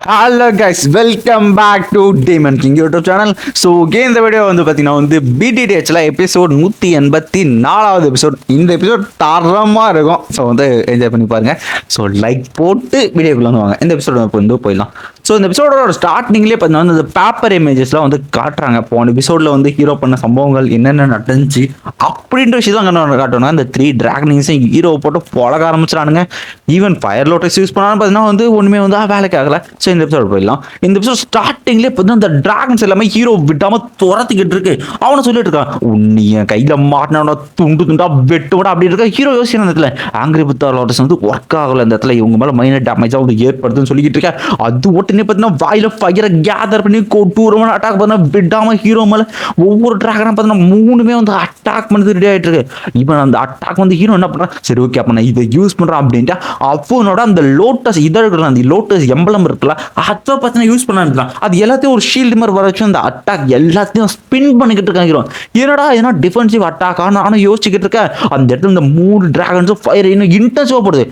Hello guys welcome back to Demon King YouTube channel so okay இந்த video வந்து பார்த்தீங்கன்னா வந்து பிடிடிஹெச்சில் எபிசோட் நூற்றி எண்பத்தி நாலாவது எபிசோட் இந்த எபிசோட் தரமாக இருக்கும். ஸோ வந்து என்ஜாய் பண்ணி பாருங்க. ஸோ லைக் போட்டு வீடியோக்குள்ளே வந்து வாங்க. இந்த எபிசோட் வந்து போயிடலாம். ஸோ இந்த எபிசோடோட ஸ்டார்டிங்லேயே பார்த்தீங்கன்னா வந்து பேப்பர் இமேஜஸ்லாம் வந்து காட்டுறாங்க. போன எபிசோடில் வந்து ஹீரோ பண்ண சம்பவங்கள் என்னென்ன நடந்துச்சு அப்படின்ற விஷயம் தான் காட்டுவாங்க இந்த த்ரீ டிராகனிங்ஸும் ஹீரோ போட்டு பழக ஆரம்பிச்சிடானுங்க ஈவன் ஃபயர் லோட்டஸ் யூஸ் பண்ணாலும் பார்த்தீங்கன்னா வந்து ஒன்றுமே வந்து வேலைக்கு ஆகல. ஸோ இந்த எபிசோட் போயிடலாம். இந்த எபிசோட் ஸ்டார்டிங்லேயே பார்த்தீங்கன்னா இந்த டிராகன்ஸ் எல்லாமே ஹீரோ விடாமல் துரத்திக்கிட்டு இருக்கு. அவனை சொல்லிட்டு இருக்கான் உன்னை என் கையில் மாட்டினா துண்டு துண்டா வெட்டுவடா அப்படி இருக்க ஹீரோ யோசிக்கிற அந்த இடத்துல. ஆங்கிரி புத்தா லோட்டஸ் வந்து ஒர்க் ஆகல. இந்த இடத்துல இவங்க மேலே மைனர் டேமேஜாக வந்து ஏற்படுதுன்னு சொல்லிக்கிட்டு இருக்கேன் அது உடனே பார்த்தீங்கன்னா வாயில ஃபயரை கேதர் பண்ணி கொட்டூரமான அட்டாக் பண்ண விடாமல் ஹீரோ மேலே ஒவ்வொரு டிராகனாக பார்த்தீங்கன்னா மூணுமே வந்து அட்டாக் பண்ணது ரெடி ஆகிட்டு இருக்கு இவன் அந்த அட்டாக் வந்து ஹீரோ என்ன பண்ணுறான் சரி ஓகே அப்போ நான் இதை யூஸ் பண்ணுறான் அப்படின்ட்டு அவனோட அந்த லோட்டஸ் இதை இருக்கிற அந்த லோட்டஸ் எம்பளம் இருக்குல்ல அதை பார்த்தீங்கன்னா யூஸ் பண்ண அது எல்லாத்தையும் ஒரு ஷீல்டு மாதிரி வர வச்சு அந்த அட்டாக் எல்லாத்தையும் ஸ்பின் பண்ணிக்கிட்டு இருக்காங்க ஹீரோ என்னடா ஏன்னா டிஃபென்சிவ் அட்டாக் ஆனால் நானும் யோசிச்சுக்கிட்டு இருக்கேன் அந்த இடத்துல இந்த மூணு டிராகன்ஸும் ஃபயர் இன்னும் இன்டென்சிவாக போடுது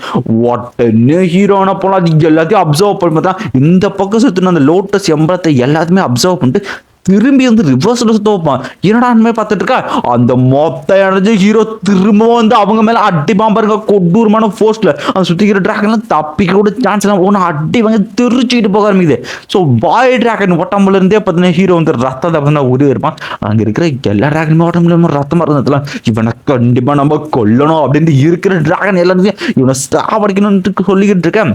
உடனே ஹீரோனா போனால் அது எல்லாத்தையும் அப்சர்வ் பண்ணி பார்த்தா இந்த பக்கம் சுற்றின அந்த லோட்டஸ் எம்பளத்தை எல்லாத்தையுமே அப்சர்வ் பண்ணிட்டு திரும்பி வந்து ரிவர்ஸில் சுத்தப்பான் என்னடா அண்மை பார்த்துட்டு இருக்கா? அந்த மொத்த எனர்ஜி ஹீரோ திரும்ப வந்து அவங்க மேலே அடிப்பான் பாருங்க கொடூரமான ஃபோர்ஸில் அந்த சுற்றிக்கிற ட்ராகன்லாம் தப்பிக்க கூட சான்ஸ் எல்லாம் ஒன்று அடி வாங்க திருச்சிட்டு போக ஆரம்பிக்குது. ஸோ பாய் ட்ராகன் ஒட்டம்புல இருந்தே பார்த்தீங்கன்னா ஹீரோ வந்து ரத்தத்தை பார்த்தீங்கன்னா உருவி இருப்பான் அங்கே இருக்கிற எல்லா ட்ராகனுமே உடம்புல ரத்தமாக இருந்ததுலாம் இவனை கண்டிப்பாக நம்ம கொல்லணும் அப்படின்ட்டு இருக்கிற ட்ராகன் எல்லாத்தையும் இவனை சாவடிக்கணும்னு சொல்லிக்கிட்டு இருக்கேன்.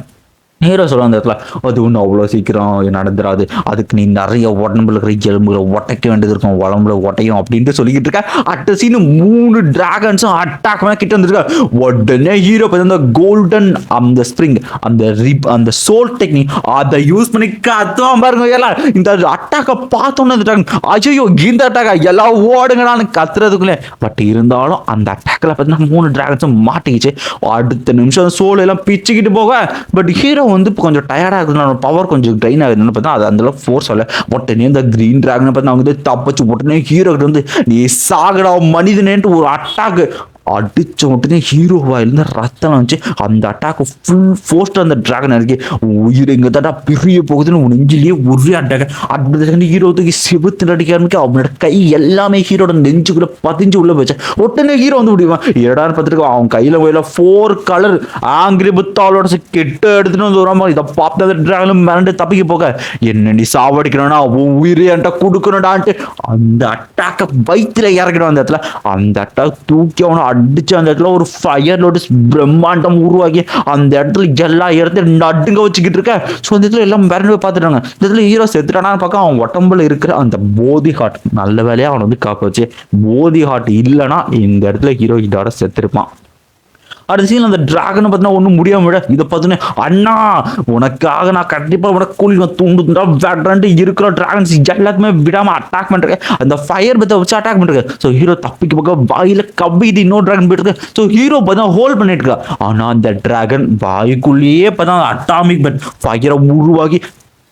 ஹீரோ சொல்ல அந்த இடத்துல அது ஒன்றும் அவ்வளோ சீக்கிரம் நடந்துடாது அதுக்கு நீ நிறைய உடம்புல இருக்கிற எலும்புகளை உடைக்க வேண்டியது இருக்கும். உடம்புல உடையும் அப்படின்ட்டு சொல்லிக்கிட்டு இருக்க. அட்ட சீனு மூணு டிராகன்ஸும் அட்டாக் பண்ண கிட்ட வந்துருக்க. உடனே ஹீரோ பார்த்து அந்த கோல்டன் um, அந்த ஸ்ப்ரிங் அந்த ரிப் அந்த சோல் டெக்னிக் அதை யூஸ் பண்ணி கத்துவான் பாருங்க எல்லாம் இந்த அட்டாக்கை பார்த்தோன்னே வந்துட்டாங்க அஜயோ இந்த அட்டாக்கா எல்லாம் ஓடுங்கடான்னு கத்துறதுக்குள்ளே. பட் இருந்தாலும் அந்த அட்டாக்கில் பார்த்தீங்கன்னா மூணு டிராகன்ஸும் மாட்டிக்கிச்சு. அடுத்த நிமிஷம் சோல் எல்லாம் பிச்சுக்கிட்டு போக. பட் ஹீரோ வந்து இப்போ கொஞ்சம் டயர்டாக இருக்குதுன்னு பவர் கொஞ்சம் ட்ரைன் ஆகுதுன்னு பார்த்தா அது அந்தளவு ஃபோர்ஸ் இல்லை உடனே இந்த க்ரீன் ட்ராகனை பார்த்து அவங்க வந்து தப்பிச்சு உடனே ஹீரோ கிட்ட வந்து நீ சாகடா மனிதனேன்ட்டு ஒரு அட்டாக்கு அடிச்ச உடனே ஹீரோ வாயிலிருந்து ரத்தம் வந்துச்சு அந்த அட்டாக்கு ஃபுல் ஃபோர்ஸ்ட் அந்த டிராகன் இருக்கு உயிர் எங்க தாட்டா பிரிய போகுதுன்னு நெஞ்சிலேயே ஒரே அட்டாக் அடுத்த செகண்ட் ஹீரோ தூக்கி சிவத்து நடிக்க ஆரம்பிக்க அவனோட கை எல்லாமே ஹீரோட நெஞ்சுக்குள்ள பதிஞ்சு உள்ள போச்சு. உடனே ஹீரோ வந்து முடியுவான் ஏடான்னு பார்த்துட்டு அவன் கையில போயில ஃபோர் கலர் ஆங்கிரி புத்தாளோட கெட்ட எடுத்துட்டு வந்து வராம இதை பார்த்து ட்ராகனும் டிராகனும் மிரண்டு தப்பிக்க போக என்ன நீ சாவடிக்கணும்னா? உன் உயிரே என்கிட்ட கொடுக்கணும்டான்ட்டு. அந்த அட்டாக்கை வயிற்றுல இறக்கணும் அந்த இடத்துல. அந்த அட்டாக் தூக்கி அவனை அடிச்சு அந்த இடத்துல ஒரு ஃபயர் லோட்டஸ் பிரம்மாண்டம் உருவாக்கி அந்த இடத்துல எல்லா இடத்துல நடுங்க வச்சுக்கிட்டு இருக்க. ஸோ அந்த இடத்துல எல்லாம் மிரண்டு போய் பார்த்துட்டாங்க. இந்த இடத்துல ஹீரோ செத்துட்டானா பார்க்க அவன் உடம்புல இருக்கிற அந்த போதி ஹார்ட் நல்ல வேலையா அவனை வந்து காப்பாச்சு போதி ஹார்ட் இல்லைன்னா இந்த இடத்துல ஹீரோ இதோட செத்துருப்பான். அடுத்த சீன் அந்த டிராகனை பார்த்தீங்கன்னா ஒன்றும் முடியாம விட. இதை பார்த்தோன்னே அண்ணா உனக்காக நான் கண்டிப்பாக உனக்கு கூலி தூண்டு தூண்டா வேண்டான்ட்டு இருக்கிற டிராகன்ஸ் எல்லாத்துமே விடாமல் அட்டாக் பண்ணுறேன் அந்த ஃபயர் பத்தை வச்சு அட்டாக் பண்ணுறேன் ஸோ ஹீரோ தப்பிக்கு பக்கம் வாயில கவ்விது இன்னொரு டிராகன் போயிட்டு ஸோ ஹீரோ பார்த்தா ஹோல்ட் பண்ணிட்டு இருக்கா. ஆனால் அந்த டிராகன் வாய்க்குள்ளேயே பார்த்தா அட்டாமிக் பட் ஃபயரை உருவாகி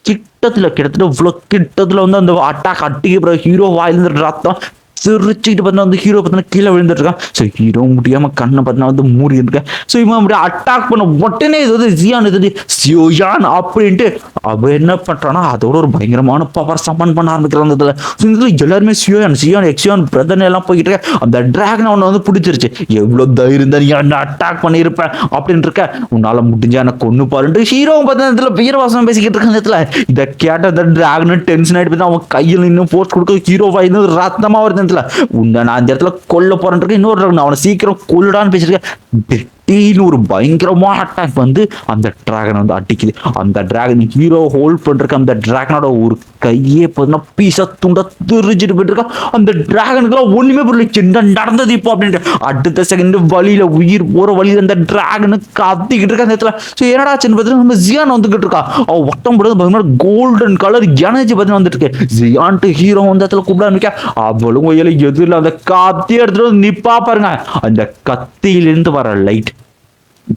கிட்டத்தில் கிட்டத்தட்ட இவ்வளோ கிட்டத்தில் வந்து அந்த அட்டாக் அட்டிக்கு ஹீரோ வாயிலிருந்து ரத்தம் சிரிச்சுக்கிட்டு பார்த்தா வந்து ஹீரோ பார்த்தீங்கன்னா கீழே விழுந்துட்டுருக்கான். ஸோ ஹீரோ முடியாமல் கண்ணை பார்த்தா வந்து மூடி இருக்கேன் ஸோ இவன் அப்படியே அட்டாக் பண்ண உடனே இது வந்து ஜியான் இது சியோயான் அப்படின்ட்டு அவன் என்ன பண்ணுறான்னா அதோட ஒரு பயங்கரமான பவர் சம்மன் பண்ண ஆரம்பிக்கிறான் அந்த இதில். ஸோ இந்த எல்லாருமே சியோயான் சியான் எக்ஸியான் பிரதன் எல்லாம் போய்கிட்டு இருக்க. அந்த டிராகன் அவனை வந்து பிடிச்சிருச்சு. எவ்வளோ தைரியம் தான் நீ என்ன அட்டாக் பண்ணியிருப்பேன் அப்படின்னு இருக்க. உன்னால் முடிஞ்ச எனக்கு கொண்டு பாருன்ட்டு ஹீரோவும் பார்த்தா இதில் வீரவாசனம் பேசிக்கிட்டு இருக்க இதில். இடத்துல இதை கேட்ட அந்த டிராகன் டென்ஷன் ஆகிட்டு போய் அவன் கையில் இன்னும் போர்ஸ் கொடுக்க ஹீரோ வாய்ந்து ரத்தமாக வருது இந்த இடத்துல உன்னை நான் இந்த இடத்துல கொல்ல போறேன் இருக்கேன். இன்னொரு அவனை சீக்கிரம் கொல்லுடான்னு பேசிட்டு திடீர்னு ஒரு பயங்கரமான அட்டாக் வந்து அந்த டிராகனை வந்து அடிக்குது. அந்த டிராகன் ஹீரோ ஹோல்ட் பண்றதுக்கு அந்த டிராகனோட ஒரு கையே பார்த்தீங்கன்னா பீஸா துண்டா தெரிஞ்சுட்டு போயிட்டுருக்கா. அந்த டிராகனுக்குலாம் ஒண்ணுமே புரியல. சின்ன நடந்தது இப்போ அப்படின்ட்டு. அடுத்த செகண்ட் வழியில உயிர் போற வழியில அந்த டிராகனு கத்திக்கிட்டு இருக்கா அந்த இடத்துல. ஸோ என்னடா சின்ன பார்த்தீங்கன்னா நம்ம ஜியான் வந்துகிட்டு இருக்கா. அவள் ஒட்டம் போடுறது பார்த்தீங்கன்னா கோல்டன் கலர் எனர்ஜி பார்த்தீங்கன்னா வந்துட்டு இருக்கு ஜியான்ட்டு ஹீரோ வந்து இடத்துல கூப்பிட ஆரம்பிக்கா. அவளும் வயல எதிரில் அந்த கத்தி எடுத்துட்டு வந்து நிப்பா பாருங்க. அந்த கத்தியிலிருந்து வர லைட்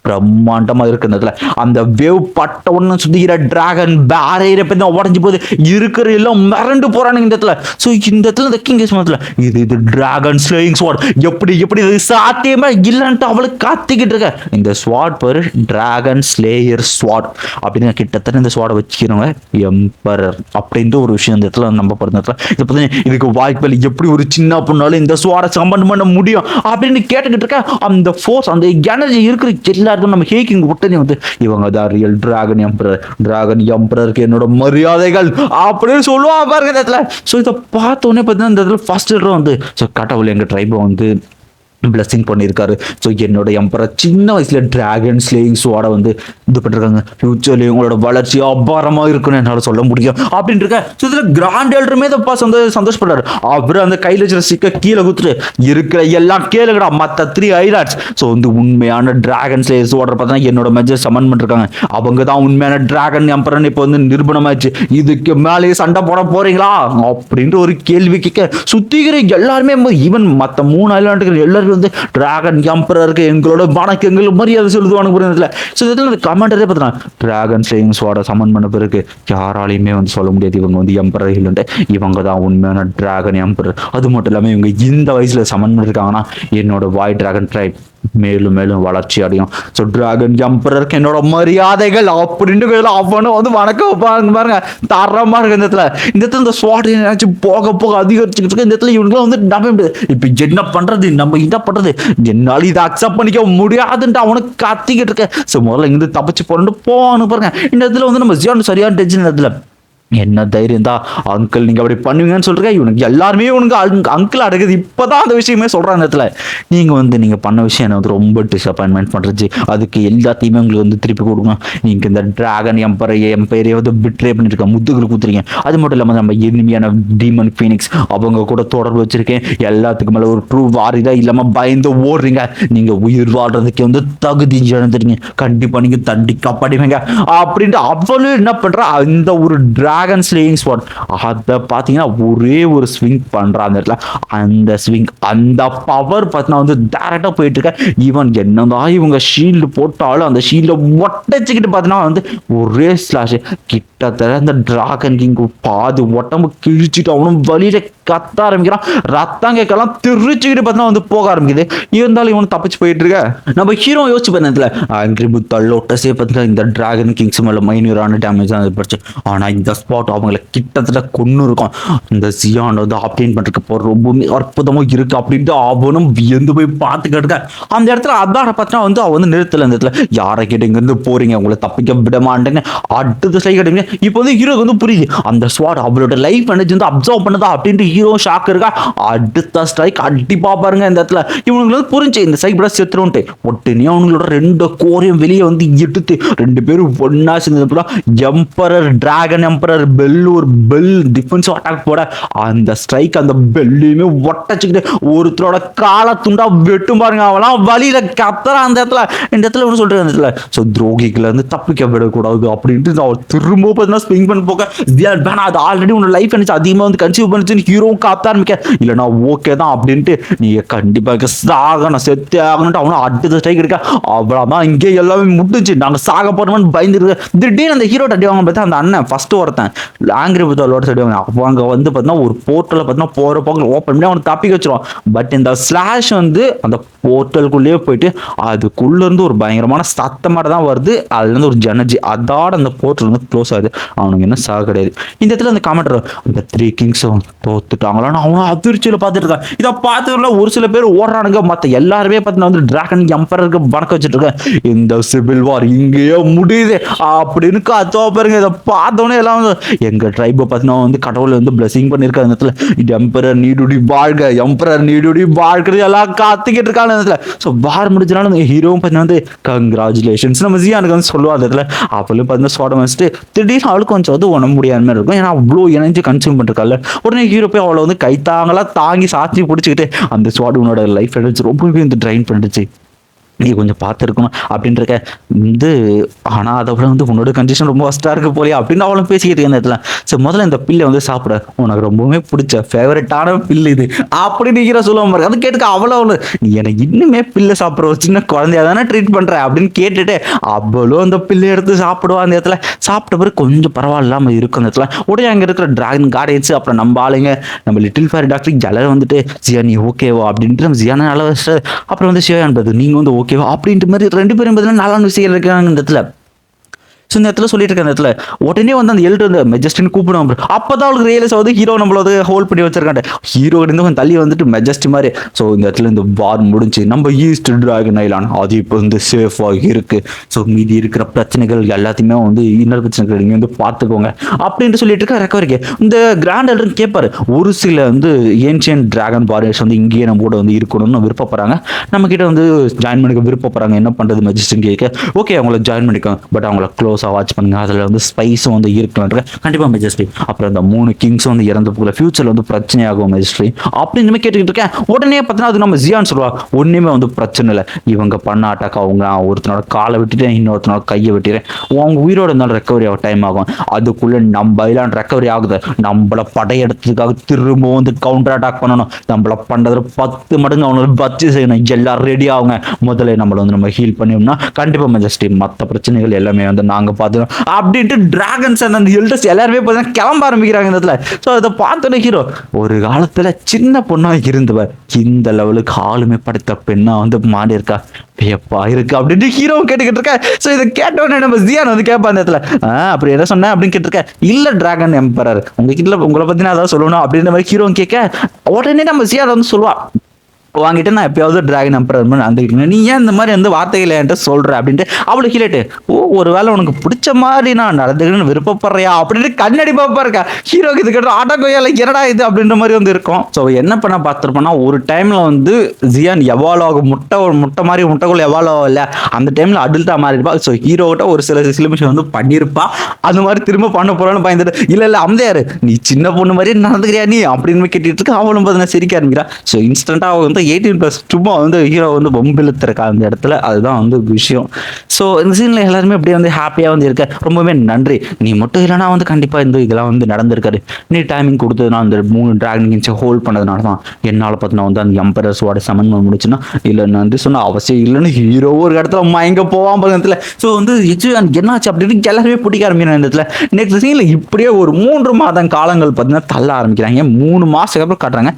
பிரம்மாண்டமா இருக்கு இந்த இடத்துல அந்த வேவ் பட்ட உடனே சுத்திக்கிற டிராகன் பேரையிற பத்தி உடஞ்சி போகுது இருக்கிற எல்லாம் மிரண்டு போறானுங்க இந்த இடத்துல ஸோ இந்த இடத்துல இந்த கிங் மதத்துல இது இது டிராகன் ஸ்லேயிங் ஸ்வாட் எப்படி எப்படி இது சாத்தியமே இல்லைன்ட்டு அவளுக்கு காத்திக்கிட்டு இருக்க. இந்த ஸ்வாட் பேர் டிராகன் ஸ்லேயர் ஸ்வாட் அப்படின்னு கிட்டத்தட்ட இந்த ஸ்வாடை வச்சுக்கிறவங்க எம்பரர் அப்படின்ற ஒரு விஷயம் இந்த இடத்துல நம்ம பிறந்த இடத்துல இதை பத்தி இதுக்கு வாய்ப்பு இல்லை. எப்படி ஒரு சின்ன பொண்ணாலும் இந்த ஸ்வாடை சம்பந்தம் பண்ண முடியும் அப்படின்னு கேட்டுக்கிட்டு இருக்க. அந்த ஃபோர்ஸ் அந்த எனர்ஜி இருக்கிற எல்லாருக்கும் நம்ம ஹேக்கிங் உடனே வந்து இவங்க தான் ரியல் டிராகன் எம்பரர் டிராகன் எம்பரருக்கு என்னோட மரியாதைகள். அப்படின்னு சொல்லுவான் பாருங்க இந்த இடத்துல. ஸோ இதை பார்த்தோன்னே பார்த்தீங்கன்னா இந்த இடத்துல ஃபர்ஸ்ட் வந்து ஸோ கடவுள் எங்கள் ட்ரைபை வந்து பிளஸ்ஸிங் பண்ணியிருக்காரு. ஸோ என்னோட எம்பரை சின்ன வயசுல டிராகன் ஸ்லேயிங் ஸ்வாடை வந்து இது பண்ணிருக்காங்க. ஃபியூச்சர்லேயும் உங்களோட வளர்ச்சி அபாரமாக இருக்குன்னு என்னால் சொல்ல முடியும். அப்படின்னு இருக்க ஸோ இதில் கிராண்ட் எல்டருமே தப்பா சந்தோ சந்தோஷப்படுறாரு. அவர் அந்த கையில் வச்சுற சிக்க கீழே குத்துட்டு இருக்கிற எல்லாம் கேளுங்கடா மற்ற த்ரீ ஐலாட்ஸ் ஸோ வந்து உண்மையான டிராகன் ஸ்லேயர் ஸ்வாடர் பார்த்தா என்னோட மெஜர் சமன் பண்ணிருக்காங்க. அவங்க தான் உண்மையான டிராகன் எம்பரன் இப்போ வந்து நிரூபணமாச்சு இதுக்கு மேலேயே சண்டை போட போறீங்களா? அப்படின்ட்டு ஒரு கேள்வி கேட்க சுத்திக்கிற எல்லாருமே ஈவன் மற்ற மூணு ஐலாண்டுகள் எல்லாருமே வந்து டிராகன் எம்பரருக்கு எங்களோட வணக்கங்கள் மரியாதை செலுத்துவானுங்க புரியுதுல. ஸோ இதில் கமெண்டரே பார்த்தீங்கன்னா டிராகன் ஸ்லேயிங் சமன் பண்ண பிறகு யாராலையுமே வந்து சொல்ல முடியாது. இவங்க வந்து எம்பரர் இல்லைன்ட்டு இவங்க தான் உண்மையான டிராகன் எம்பரர் அது மட்டும் இல்லாமல் இவங்க இந்த வயசில் சமன் பண்ணிருக்காங்கன்னா என்னோட வாய் டிராகன் ட்ரைப் மேலும் மேலும் வளர்ச்சி அடையும். ஸோ டிராகன் எம்பரருக்கு என்னோட மரியாதைகள் அப்படின்ட்டு அவனும் வந்து வணக்கம் பாருங்க பாருங்க. தரமா இருக்கு இந்த இடத்துல. இந்த இடத்துல இந்த ஸ்வாட் என்னாச்சு போக போக அதிகரிச்சுக்கிட்டு இருக்கு. இந்த இடத்துல இவங்களும் வந்து நம்ப முடியாது. இப்போ என்ன பண்றது? நம்ம என்ன பண்றது? என்னால் இதை அக்செப்ட் பண்ணிக்க முடியாதுன்ட்டு அவனுக்கு கத்திக்கிட்டு இருக்கேன் ஸோ முதல்ல இங்கிருந்து தப்பிச்சு போறேன்னு போகணும் பாருங்க. இந்த இடத்துல வந்து நம்ம ஜியோன்னு சரியான டென்ஷன் இடத்துல. என்ன தைரியம் தான் அங்கிள் நீங்க அப்படி பண்ணுவீங்கன்னு சொல்றீங்க இவனுக்கு எல்லாருமே உனக்கு அங்கிள் அடக்குது இப்பதான் அந்த விஷயமே சொல்றாங்க இந்த இடத்துல. நீங்க வந்து நீங்க பண்ண விஷயம் என்ன வந்து ரொம்ப டிசப்பாயின்மெண்ட் பண்றது அதுக்கு எல்லாத்தையுமே உங்களுக்கு வந்து திருப்பி கொடுங்க. நீங்க இந்த டிராகன் எம்பரை எம்பையரே வந்து பிட்ரே பண்ணிருக்க முத்துகள் குத்துறீங்க. அது மட்டும் இல்லாம நம்ம எளிமையான டீமன் ஃபீனிக்ஸ் அவங்க கூட தொடர்பு வச்சிருக்கேன். எல்லாத்துக்கு மேல ஒரு ட்ரூ வாரிதா இல்லாம பயந்து ஓடுறீங்க. நீங்க உயிர் வாழ்றதுக்கு வந்து தகுதி இழந்துட்டீங்க. கண்டிப்பா நீங்க தண்டிக்கப்படுவீங்க. அப்படின்ட்டு அவளும் என்ன பண்றா? அந்த ஒரு டிராகன் ஸ்லேயிங் ஸ்பாட் அதை பார்த்தீங்கன்னா ஒரே ஒரு ஸ்விங் பண்றா அந்த இடத்துல. அந்த ஸ்விங் அந்த பவர் பார்த்தீங்கன்னா வந்து டேரெக்டாக போயிட்டு இருக்க. ஈவன் என்னதான் இவங்க ஷீல்டு போட்டாலும் அந்த ஷீல்டை ஒட்டச்சிக்கிட்டு பார்த்தீங்கன்னா வந்து ஒரே ஸ்லாஷ் கிட்டத்தட்ட அந்த டிராகன் கிங் பாதி உடம்பு கிழிச்சிட்டு அவனும் வழியில கத்த ஆரம்பிக்கிறான். ரத்தம் கேட்கலாம் திருச்சிக்கிட்டு பார்த்தீங்கன்னா வந்து போக ஆரம்பிக்குது. இருந்தாலும் இவன் தப்பிச்சு போயிட்டு இருக்க. நம்ம ஹீரோ யோசிச்சு பண்ணதுல ஆங்கிரி புத்தல் லோட்டஸே பார்த்தீங்கன்னா இந்த டிராகன் கிங்ஸ் மேல மைனூரான டேமேஜ் தான் ஏற்படுச்சு ஆனா இந்த ஸ்பாட் ஸ்பாட் அவங்கள கிட்டத்தட்ட கொன்று இருக்கும் இந்த சியான் வந்து அப்டேன் பண்றதுக்கு போ ரொம்பவுமே அற்புதமா இருக்கு அப்படின்ட்டு அவனும் வியந்து போய் பார்த்துக்கிட்டு இருக்க அந்த இடத்துல அதான் பார்த்தா வந்து அவன் வந்து நிறுத்தல அந்த இடத்துல யாரை கேட்டு இங்க இருந்து போறீங்க? உங்களை தப்பிக்க விட மாட்டேங்க அடுத்த ஸ்லைக் கேட்டீங்க இப்போ வந்து ஹீரோ வந்து புரியுது. அந்த ஸ்வாட் அவளோட லைஃப் எனர்ஜி வந்து அப்சர்வ் பண்ணதா அப்படின்ட்டு ஹீரோ ஷாக் இருக்கா? அடுத்த ஸ்ட்ரைக் அடி பாருங்க இந்த இடத்துல. இவங்களுக்கு வந்து புரிஞ்சு இந்த சைட் கூட செத்துருன்ட்டு உடனே அவங்களோட ரெண்டு கோரையும் வெளியே வந்து எடுத்து ரெண்டு பேரும் ஒன்னா சேர்ந்து எம்பரர் டிராகன் எம்பரர் பெல் ஒரு பெல் டிஃபென்ஸ் அட்டாக் போட அந்த ஸ்ட்ரைக் அந்த பெல்லையுமே ஒட்டச்சுக்கிட்டு ஒருத்தரோட காலை துண்டா வெட்டும் பாருங்க. அவெல்லாம் வழியில கத்துறான் அந்த இடத்துல. இந்த இடத்துல ஒன்று சொல்றாரு அந்த இடத்துல. ஸோ துரோகிகளை இருந்து தப்பிக்க விடக்கூடாது அப்படின்ட்டு அவர் திரும்ப பார்த்தீங்கன்னா ஸ்விங் பண்ண போக வேணா அது ஆல்ரெடி உன்னோட லைஃப் நினைச்சு அதிகமாக வந்து கன்சியூவ் பண்ணிச்சுன்னு ஹீரோவும் காத்த ஆரம்பிக்க. இல்லைனா ஓகே தான் அப்படின்ட்டு நீங்க கண்டிப்பாக சாகணும். செத்து ஆகணும்ட்டு அவனும் அடுத்த ஸ்ட்ரைக் இருக்க அவ்வளோதான் இங்கே எல்லாமே முட்டுச்சு. நாங்கள் சாக போறோம்னு பயந்துருக்கு திடீர்னு அந்த ஹீரோ அடி வாங்க பார்த்தா அந்த அண்ணன் ஃபர்ஸ்ட் ஒருத்தன். ஆங்கிரி புத்தோட சைடு அப்போ அங்கே வந்து பார்த்தீங்கன்னா ஒரு போர்ட்டலில் பார்த்தீங்கன்னா போகிற போக ஓப்பன் பண்ணி அவனை தப்பிக்க வச்சிருவான் பட் இந்த ஸ்லாஷ் வந்து அந்த போர்ட்டலுக்குள்ளேயே போயிட்டு அதுக்குள்ளேருந்து ஒரு பயங்கரமான சத்தமாக தான் வருது. அதுலேருந்து ஒரு ஜெனர்ஜி அதோட அந்த போர்ட்டல் வந்து க்ளோஸ் ஆகுது. அவனுக்கு என்ன சாக கிடையாது. இந்த இடத்துல அந்த கமெண்டர் அந்த த்ரீ கிங்ஸும் தோத்துட்டாங்களான்னு அவனும் அதிர்ச்சியில் பார்த்துட்டு இருக்கான். இதை பார்த்துல ஒரு சில பேர் ஓடுறானுங்க. மற்ற எல்லாருமே பார்த்தீங்கன்னா வந்து டிராகன் எம்பரருக்கு வணக்க வச்சுட்டு இருக்கேன். இந்த சிவில் வார் இங்கேயே முடியுது. அப்படின்னு அதோ பாருங்க. இதை பார்த்தோன்னே எல்லாம் எங்கள் எங்க ட்ரைபை பார்த்தீங்கன்னா வந்து கடவுள் வந்து பிளஸிங் பண்ணியிருக்காரு அந்த இடத்துல. எம்பரர் நீடுடி வாழ்க எம்பரர் நீடுடி வாழ்க்கிறது எல்லாம் காத்துக்கிட்டு இருக்காங்க அந்த இடத்துல. ஸோ வார் முடிஞ்சனால அந்த ஹீரோவும் பார்த்தீங்கன்னா வந்து கங்க்ராச்சுலேஷன்ஸ் நம்ம ஜியானுக்கு வந்து சொல்லுவா அந்த இடத்துல. அப்போலும் பார்த்தீங்கன்னா சோடம் வச்சுட்டு திடீர்னு அவளுக்கு கொஞ்சம் வந்து உணர முடியாத மாதிரி இருக்கும். ஏன்னா அவ்வளோ எனர்ஜி கன்சியூம் பண்ணிருக்காள் உடனே ஹீரோ போய் அவளை வந்து கைத்தாங்களா தாங்கி சாத்தி பிடிச்சிக்கிட்டு அந்த ஸ்வாட் உன்னோட லைஃப் எடுத்து ரொம்பவே வந்து ட்ரைன் பண்ணிடுச்சு. நீ கொஞ்சம் பார்த்துருக்கணும் அப்படின்றக்க வந்து ஆனால் அதை விட வந்து உன்னோட கண்டிஷன் ரொம்ப ஒஸ்ட்டாக இருக்கு போலியா அப்படின்னு அவளும் பேசிக்கிட்டு இருக்க இடத்துல ஸோ முதல்ல இந்த பில்லை வந்து சாப்பிட. உனக்கு ரொம்பவுமே பிடிச்ச ஃபேவரட்டான பில்லு இது. அப்படின்னு ஹீரோ சொல்லுவான் பாருங்க அது கேட்டுக்க அவ்வளோ அவ்வளோ நீ எனக்கு இன்னுமே பில்லை சாப்பிட்ற ஒரு சின்ன குழந்தையா தானே ட்ரீட் பண்ணுற அப்படின்னு கேட்டுட்டு அவ்வளோ அந்த பில்லை எடுத்து சாப்பிடுவா அந்த இடத்துல சாப்பிட்ட பிறகு கொஞ்சம் பரவாயில்லாமல் இருக்கும் அந்த இடத்துல உடனே அங்கே இருக்கிற டிராகன் கார்டியன்ஸ் அப்புறம் நம்ம ஆளுங்க நம்ம லிட்டில் ஃபேர் டாக்டர் எல்லாரும் வந்துட்டு ஜியா நீ ஓகேவா அப்படின்ட்டு நம்ம ஜியான அளவு அப்புறம் வந்து சிவன் பது நீங்கள் வந்து ஓகேவா அப்படின்ட்டு மாதிரி ரெண்டு பேரும் பதிலாக நல்லா விஷயங்கள் இருக்காங்க இந்த இடத்துல ஸோ இந்த இடத்துல சொல்லிட்டு இருக்க இந்த இடத்துல. உடனே வந்து அந்த எழுட்டு வந்து மெஜஸ்டின் கூப்பிடுவான் அப்போ தான் அவளுக்கு ரியலைஸ் ஆகுது ஹீரோ நம்மள வந்து ஹோல்ட் பண்ணி வச்சிருக்காங்க ஹீரோ இருந்து கொஞ்சம் தள்ளி வந்துட்டு மெஜஸ்டி மாதிரி ஸோ இந்த இடத்துல இந்த வார் முடிஞ்சு நம்ம ஈஸ்ட் டிராகன் ஐலான் அது இப்போ வந்து சேஃபாக இருக்கு. ஸோ மீதி இருக்கிற பிரச்சனைகள் எல்லாத்தையுமே வந்து இன்னொரு பிரச்சனைகள் நீங்கள் வந்து பார்த்துக்கோங்க. அப்படின்ட்டு சொல்லிட்டு இருக்க ரெக்கவரிக்கு இந்த கிராண்ட் எல்டர் கேட்பாரு ஒரு சில வந்து ஏன்ஷியன் டிராகன் வாரியர்ஸ் வந்து இங்கேயே நம்ம கூட வந்து இருக்கணும்னு விருப்பப்படுறாங்க. நம்ம கிட்ட வந்து ஜாயின் பண்ணிக்க விருப்பப்படுறாங்க என்ன பண்ணுறது மெஜஸ்டின் கேட்க ஓகே அவங்கள ஜாயின் பண்ணிக்கோ பட் அவங்கள க்ளோ க்ளோஸாக வாட்ச் பண்ணுங்க. அதில் வந்து ஸ்பைஸும் வந்து இருக்கலான்ற கண்டிப்பாக மெஜஸ்ட்ரி அப்புறம் இந்த மூணு கிங்ஸும் வந்து இறந்து போகல. ஃபியூச்சரில் வந்து பிரச்சனையாகும் மெஜஸ்ட்ரி அப்படின்னு இனிமேல் கேட்டுக்கிட்டு இருக்கேன். உடனே பார்த்தீங்கன்னா அது நம்ம ஜியான்னு சொல்லுவா. ஒன்றுமே வந்து பிரச்சனை இல்லை. இவங்க பண்ண அட்டாக் அவங்க ஒருத்தனோட காலை விட்டுட்டேன் இன்னொருத்தனோட கையை விட்டுறேன் அவங்க உயிரோட இருந்தாலும் ரெக்கவரி ஆக டைம் ஆகும். அதுக்குள்ளே நம்ம எல்லாம் ரெக்கவரி ஆகுது. நம்மள படையெடுத்ததுக்காக திரும்ப வந்து கவுண்டர் அட்டாக் பண்ணணும். நம்மள பண்ணுறது பத்து மடங்கு அவங்கள வச்சு செய்யணும். எல்லாம் ரெடி ஆகுங்க. முதல்ல நம்மளை வந்து நம்ம ஹீல் பண்ணியோம்னா கண்டிப்பாக மெஜஸ்டி மற்ற பிரச்சனைகள் எல்லாமே வந்து நாங்கள் பார்த்துக்கோம் அப்படின்ட்டு டிராகன்ஸ் அண்ட் அந்த எல்டர்ஸ் எல்லாருமே பார்த்தீங்கன்னா கிளம்ப ஆரம்பிக்கிறாங்க இந்த இடத்துல. ஸோ அதை பார்த்தோன்னே ஹீரோ ஒரு காலத்துல சின்ன பொண்ணா இருந்தவர் இந்த லெவலுக்கு ஆளுமை படைத்த பெண்ணா வந்து மாறி இருக்கா? எப்பா இருக்கு அப்படின்ட்டு ஹீரோ கேட்டுக்கிட்டு இருக்க. ஸோ இதை கேட்டோடனே நம்ம ஜியான் வந்து கேட்பா அந்த இடத்துல. ஆ அப்படி என்ன சொன்னேன் அப்படின்னு கேட்டிருக்க. இல்ல டிராகன் எம்பரர் உங்ககிட்ட உங்களை பத்தினா நான் அதான் சொல்லணும். அப்படின்ற மாதிரி ஹீரோ கேட்க உடனே நம்ம ஜியான் வந்து சொல்லுவா. வாங்கிட்டு நான் எப்பயாவது டிராகன் அம்பரர் மாதிரி நடந்துக்கிட்டேன் நீ ஏன் இந்த மாதிரி வந்து வார்த்தைகளை என்கிட்ட சொல்கிற அப்படின்ட்டு அவளை ஹீலேட்டு ஓ ஒரு வேளை உனக்கு பிடிச்ச மாதிரி நான் நடந்துக்கணும்னு விருப்பப்படுறியா? அப்படின்ட்டு கண்ணடி பாப்பா இருக்கா. ஹீரோக்கு இது கேட்டு ஆட்டோ கொய்யால என்னடா இது? அப்படின்ற மாதிரி வந்து இருக்கும். ஸோ என்ன பண்ண பார்த்துருப்போம்னா ஒரு டைமில் வந்து ஜியான் எவாலோ ஆகும் முட்டை ஒரு முட்டை மாதிரி முட்டைக்குள்ள எவால்வ் ஆகும் இல்ல. அந்த டைமில் அடல்ட்டா மாறி இருப்பா ஸோ ஹீரோகிட்ட ஒரு சில சில வந்து பண்ணியிருப்பா அது மாதிரி திரும்ப பண்ண போறான்னு பயந்துட்டு இல்லை இல்லை அம்தையாரு நீ சின்ன பொண்ணு மாதிரி நடந்துக்கிறியா நீ? அப்படின்னு கேட்டுட்டு இருக்க. அவளும் பார்த்தீங்கன்னா சிரிக்க ஆரம்பிக்கிறா. ஸோ இன்ஸ்டண்ட்டாக வந்து எயிட்டீன் ப்ளஸ் சும்மா வந்து ஹீரோ வந்து பொம்பிழுத்திருக்கா அந்த இடத்துல அதுதான் வந்து விஷயம். ஸோ இந்த சீனில் எல்லாருமே அப்படியே வந்து ஹாப்பியாக வந்து இருக்க. ரொம்பவே நன்றி. நீ மட்டும் இல்லைனா வந்து கண்டிப்பாக இந்த இதெல்லாம் வந்து நடந்திருக்காரு நீ டைமிங் கொடுத்ததுனா அந்த மூணு டிராகன் கிங்ஸை ஹோல்ட் பண்ணதுனால தான் என்னால் பார்த்தீங்கன்னா வந்து அந்த எம்பரர்ஸோட சமன் பண்ண முடிச்சுன்னா இல்லைன்னு வந்து சொன்னால் அவசியம் இல்லைன்னு ஹீரோ ஒரு இடத்துல மயங்க போவான் இடத்துல. ஸோ வந்து இது என்னாச்சு அப்படின்னு எல்லாருமே பிடிக்க ஆரம்பிக்கிறாங்க இந்த இடத்துல. நெக்ஸ்ட் சீனில் இப்படியே ஒரு மூன்று மாதம் காலங்கள் பார்த்தீங்கன்னா தள்ள ஆரம்பிக்கிறாங்க. மூணு மாதத்துக்கு அப்புறம் காட்டுறாங்க.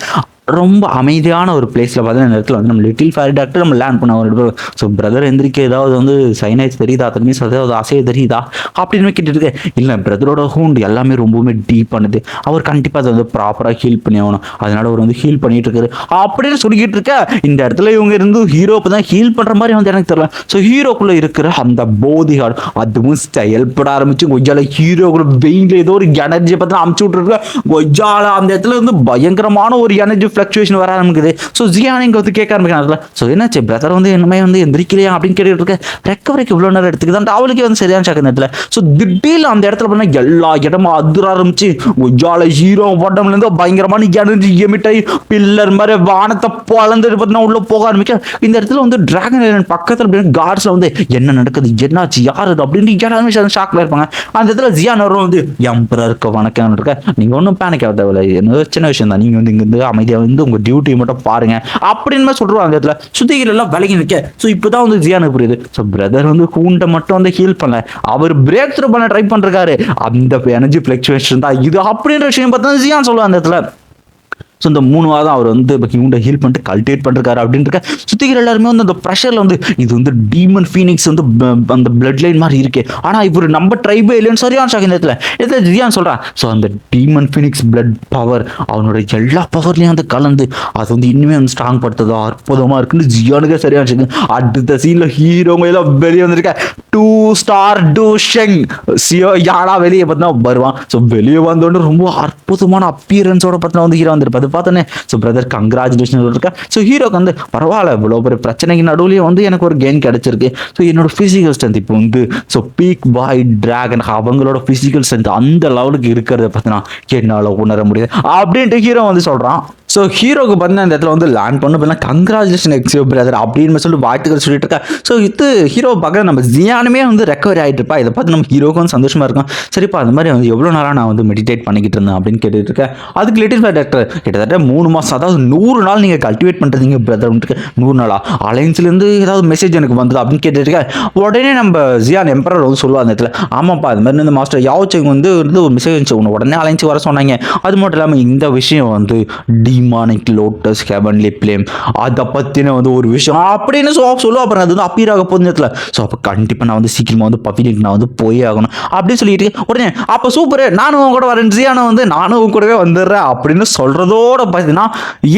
ரொம்ப அமைதியான ஒரு பிளேஸில் பார்த்தீங்கன்னா இந்த இடத்துல வந்து நம்ம லிட்டில் ஃபேர் டாக்டர் நம்ம லேண்ட் பண்ண ஒரு ஸோ பிரதர் எந்திரிக்க ஏதாவது வந்து சைனைஸ் தெரியுதா திரும்பி ஏதாவது அசைய தெரியுதா? அப்படின்னு கேட்டுட்டு இல்லை பிரதரோட ஹூண்ட் எல்லாமே ரொம்பவுமே டீப் பண்ணுது அவர் கண்டிப்பாக அதை வந்து ப்ராப்பராக ஹீல் பண்ணி ஆகணும். அதனால அவர் வந்து ஹீல் பண்ணிட்டு இருக்காரு. அப்படின்னு சொல்லிக்கிட்டு இருக்க இந்த இடத்துல இவங்க இருந்து ஹீரோ தான் ஹீல் பண்ணுற மாதிரி வந்து எனக்கு தெரியல. ஸோ ஹீரோக்குள்ளே இருக்கிற அந்த போதிகார் அதுவும் செயல்பட ஆரம்பிச்சு கொய்யால ஹீரோக்குள்ள வெயில ஏதோ ஒரு எனர்ஜியை பார்த்து அமுச்சு விட்டுருக்க கொய்யால அந்த இடத்துல வந்து பயங்கரமான ஒரு எனர்ஜி ஃப்ளக்சுவேஷன் வர ஆரம்பிக்குது. ஸோ ஜியான் இங்கே வந்து கேட்க ஆரம்பிக்கிறாங்க ஸோ என்னாச்சு பிரதர் வந்து என்னமே வந்து எந்திரிக்கலையா? அப்படின்னு கேட்டுட்டு இருக்க ரெக்கவரிக்கு இவ்வளோ நேரம் எடுத்துக்குதான் அவளுக்கே வந்து சரியான சாக்கு இந்த இடத்துல. ஸோ திடீர்னு அந்த இடத்துல பண்ண எல்லா இடமும் அதிர ஆரம்பிச்சு உஜால ஹீரோ உடம்புலேருந்து பயங்கரமான எனர்ஜி எமிட் ஆகி பில்லர் மாதிரி வானத்தை பழந்துட்டு பார்த்தீங்கன்னா உள்ளே போக ஆரம்பிக்க இந்த இடத்துல வந்து டிராகன் ஐலண்ட் பக்கத்தில் அப்படின்னு கார்ட்ஸில் வந்து என்ன நடக்குது? என்னாச்சு? யார் அது அப்படின்னு எல்லாருமே ஷாக்கில் இருப்பாங்க. அந்த இடத்துல ஜியான் வரும் வந்து எம்பரருக்கு வணக்கம் இருக்க. நீங்கள் ஒன்றும் பேனிக் ஆக இல்லை என்ன சின்ன விஷயம் தான் நீங்கள் வந்து இங்க அமைதியாக வந்து உங்க டியூட்டி மட்டும் பாருங்க. அப்படின்னு மாதிரி சொல்றாங்க அந்த இடத்துல. சுத்திகள் எல்லாம் விலகி நிற்க ஸோ இப்போதான் வந்து ஜியானுக்கு புரியுது. ஸோ பிரதர் வந்து ஹூண்டை மட்டும் வந்து ஹீல் பண்ணல. அவர் பிரேக் த்ரூ பண்ண ட்ரை பண்ணிருக்காரு. அந்த எனர்ஜி ஃபிளக்சுவேஷன் தான். இது அப்படின்ற விஷயம் பார்த்தா ஜியான் சொல்லுவாங்க அந்த இடத்துல. ஸோ இந்த மூணு வாரம் அவர் வந்து இப்போ இவங்க ஹீல் பண்ணிட்டு கல்டிவேட் பண்ணிருக்காரு அப்படின்னு இருக்க. சுற்றிக்கிற எல்லாருமே வந்து அந்த ப்ரெஷரில் வந்து இது வந்து டீமன் ஃபீனிக்ஸ் வந்து அந்த பிளட் லைன் மாதிரி இருக்கு. ஆனால் இவர் நம்ம ட்ரைபே இல்லைன்னு சரியான ஷாக் இந்த இடத்துல. ஜியான் சொல்கிறான் ஸோ அந்த டீமன் ஃபீனிக்ஸ் பிளட் பவர் அவனோட எல்லா பவர்லையும் வந்து கலந்து அது வந்து இன்னுமே வந்து ஸ்ட்ராங் படுத்துதோ அற்புதமாக இருக்குன்னு ஜியானுக்கே சரியான ஷாக்கு அடுத்த சீனில் ஹீரோங்க எல்லாம் வெளியே வந்திருக்க. டூ ஸ்டார் டூ ஷெங் சியோ யாரா வெளியே பார்த்தா வருவான். ஸோ வெளியே வந்தோடனே ரொம்ப அற்புதமான அப்பியரன்ஸோட பார்த்தா வந்து ஹீரோ வந்திருப்பாரு. அது பார்த்தோன்னே ஸோ பிரதர் கங்க்ராச்சுலேஷன் இருக்கா. ஸோ ஹீரோக்கு வந்து பரவாயில்ல இவ்வளோ பெரிய பிரச்சனைக்கு நடுவுலயும் வந்து எனக்கு ஒரு கெயின் கிடச்சிருக்கு. ஸோ என்னோட ஃபிசிக்கல் ஸ்ட்ரென்த் இப்போ வந்து ஸோ பீக் பாய் டிராகன் அவங்களோட ஃபிசிக்கல் ஸ்ட்ரென்த் அந்த லெவலுக்கு இருக்கிறத பார்த்தீங்கன்னா என்னால் உணர முடியாது. அப்படின்ட்டு ஹீரோ வந்து சொல்கிறான் ஸோ ஹீரோக்கு வந்து அந்த இடத்துல வந்து லேண்ட் பண்ணும் அப்படின்னா கங்க்ராச்சுலேஷன் எக்ஸியோ பிரதர் அப்படின்னு சொல்லி வாழ்த்துக்கள் சொல்லிட்டு இருக்கா ஸோ இது ஹீரோ பார்க்க நம்ம ஜியானுமே வந்து ரெக்கவரி ஆகிட்டு இருப்பா இதை பார்த்து நம்ம ஹீரோக்கும் வந்து சந்தோஷமாக இருக்கும். சரிப்பா அந்த மாதிரி வந்து எவ்வளோ நாளாக நான் வந்து மெடிடேட் பண்ணிக்கிட்டு இருந்தேன் அப்படின்னு கேட்டுட்டு இருக்கேன். அதுக்கு லிட்டில் ஃபை டாக்டர் கிட்டத்தட்ட மூணு மாதம் அதாவது நூறு நாள் நீங்கள் கல்டிவேட் பண்ணுறீங்க பிரதர் நூறு நாளா? அலையன்ஸ்லேருந்து ஏதாவது மெசேஜ் எனக்கு வந்தது? அப்படின்னு கேட்டுருக்கேன் இருக்கேன். உடனே நம்ம ஜியான் எம்பரர் வந்து சொல்லுவா அந்த இடத்துல. ஆமாப்பா அது மாதிரி இந்த மாஸ்டர் யாவச்சிங் வந்து வந்து ஒரு மெசேஜ் உன்னை உடனே அலையன்ஸ் வர சொன்னாங்க. அது மட்டும் இல்லாமல் இந்த விஷயம் வந்து team demonic lotus heavenly flame அதை பற்றின வந்து ஒரு விஷயம். அப்படின்னு சொ சொல்லுவா அப்புறம் அது வந்து அப்பீர் ஆக போகுது ஸோ அப்போ கண்டிப்பாக நான் வந்து சீக்கிரமாக வந்து பப்ளிக் நான் வந்து போயே ஆகணும். அப்படின்னு சொல்லிட்டு உடனே அப்போ சூப்பர் நானும் கூட வரேன். ஆனால் வந்து நானும் கூடவே வந்துடுறேன் அப்படின்னு சொல்கிறதோட பார்த்தீங்கன்னா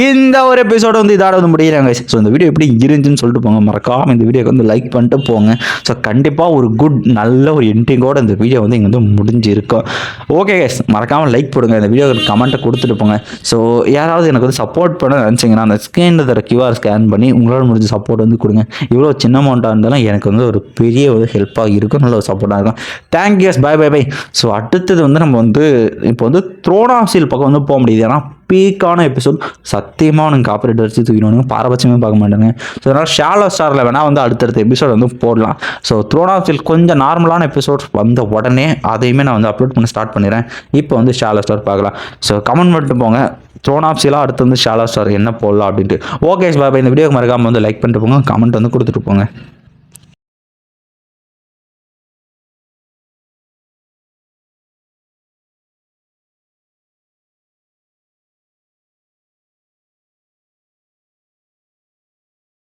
இந்த ஒரு எபிசோட வந்து இதோட வந்து முடியிறாங்க ஸோ இந்த வீடியோ எப்படி இருந்துச்சுன்னு சொல்லிட்டு போங்க. மறக்காமல் இந்த வீடியோக்கு வந்து லைக் பண்ணிட்டு போங்க. ஸோ கண்டிப்பாக ஒரு குட் நல்ல ஒரு என்டிங்கோட இந்த வீடியோ வந்து இங்கே வந்து முடிஞ்சிருக்கும். ஓகே கேஸ் மறக்காமல் லைக் போடுங்க. இந்த வீடியோ கமெண்ட்டை கொடுத்துட்டு போங்க. ஸோ யாராவது எனக்கு எனக்கு வந்து சப்போர்ட் பண்ண நினச்சிங்கன்னா அந்த ஸ்கேனில் தர கியூஆர் ஸ்கேன் பண்ணி உங்களால் முடிஞ்ச சப்போர்ட் வந்து கொடுங்க. இவ்வளோ சின்ன அமௌண்ட்டாக இருந்தாலும் எனக்கு வந்து ஒரு பெரிய ஒரு ஹெல்ப்பாக இருக்கும். நல்ல ஒரு சப்போர்ட்டாக இருக்கும். Thank yous bye bye bye so அடுத்தது வந்து நம்ம வந்து இப்போ வந்து த்ரோனாசில் பக்கம் வந்து போக முடியுது. ஏன்னா பீக்கான எபிசோட் சத்தியமாக அவனுக்கு காப்பரேட் வச்சு தூக்கணும் பாரபட்சமே பார்க்க மாட்டாங்க ஸோ அதனால் ஷாலோ ஸ்டாரில் வேணால் வந்து அடுத்தடுத்த எபிசோட் வந்து போடலாம். ஸோ த்ரோனாசில் கொஞ்சம் நார்மலான எபிசோட்ஸ் வந்த உடனே அதையுமே நான் வந்து அப்லோட் பண்ண ஸ்டார்ட் பண்ணிடுறேன். இப்போ வந்து ஷாலோ ஸ்டார் பார்க்கலாம். ஸோ கமெண்ட் பண்ணிட்டு போங்க. த்ரோனாப்ஸிலாம் அடுத்து வந்து ஷாலோ ஸ்டார் என்ன போடலாம் அப்படின்ட்டு. ஓகே பாபா இந்த வீடியோக்கு மறக்காமல் வந்து லைக் பண்ணிட்டு போங்க. கமெண்ட் வந்து கொடுத்துட்டு போங்க.